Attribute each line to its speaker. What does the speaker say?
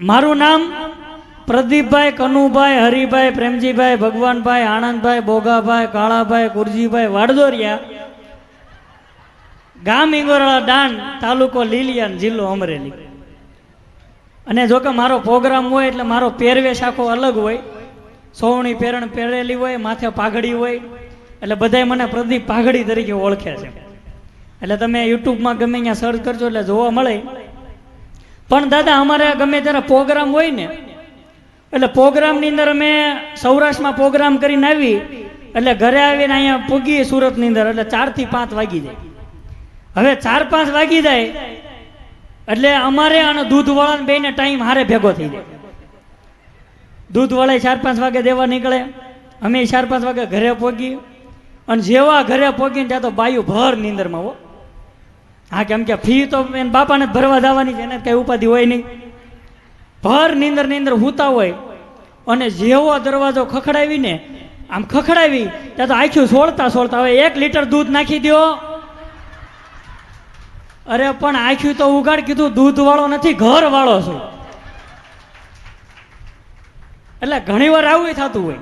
Speaker 1: મારું નામ પ્રદીપભાઈ કનુભાઈ, હરિભાઈ, પ્રેમજીભાઈ, ભગવાનભાઈ આનંદભાઈ બોગાભાઈ, કાળાભાઈ, કુરજીભાઈ, વાડદોરિયા, ગામ ઇંગોરાળા ડાન તાલુકો લીલિયાન, જિલ્લો અમરેલી. અને જો કે મારો પ્રોગ્રામ હોય એટલે મારો પહેરવેશ આખો અલગ હોય. સોવણી પહેરણ પહેરેલી હોય, માથે પાઘડી હોય. એટલે બધાય મને પ્રદીપ પાઘડી તરીકે ઓળખે છે. એટલે તમે યુટ્યુબમાં ગમે ત્યાં સર્ચ કરજો એટલે જોવા મળે. પણ દાદા, અમારે ગમે ત્યારે પ્રોગ્રામ હોય ને, એટલે પ્રોગ્રામની અંદર અમે સૌરાષ્ટ્રમાં પ્રોગ્રામ કરીને આવી, એટલે ઘરે આવીને અહીંયા પૂગીએ સુરતની અંદર, એટલે ચારથી પાંચ વાગી જાય. હવે ચાર પાંચ વાગી જાય, એટલે અમારે અને દૂધવાળાને બેને ટાઈમ હારે ભેગો થઈ જાય. દૂધવાળાએ ચાર પાંચ વાગે દેવા નીકળે, અમે ચાર પાંચ વાગે ઘરે પહોંચી અને જેવા ઘરે પહોંચીને ત્યાં તો બાયું ભર નીંદરમાં હો. હા, કેમ કે ફી તો એને બાપાને ભરવા જવાની છે, એને કઈ ઉપાધિ હોય નહીં. ભર નીંદર નીંદર હુતા હોય, અને જેવો દરવાજો ખખડાવીને, આમ ખખડાવી, ત્યાં તો આખું સોળતા સોળતા હવે એક લીટર દૂધ નાખી દ્યો. અરે, પણ આખું તો ઉગાડ કીધું દૂધ વાળો નથી ઘર વાળો છું. એટલે ઘણી વાર આવું થતું હોય.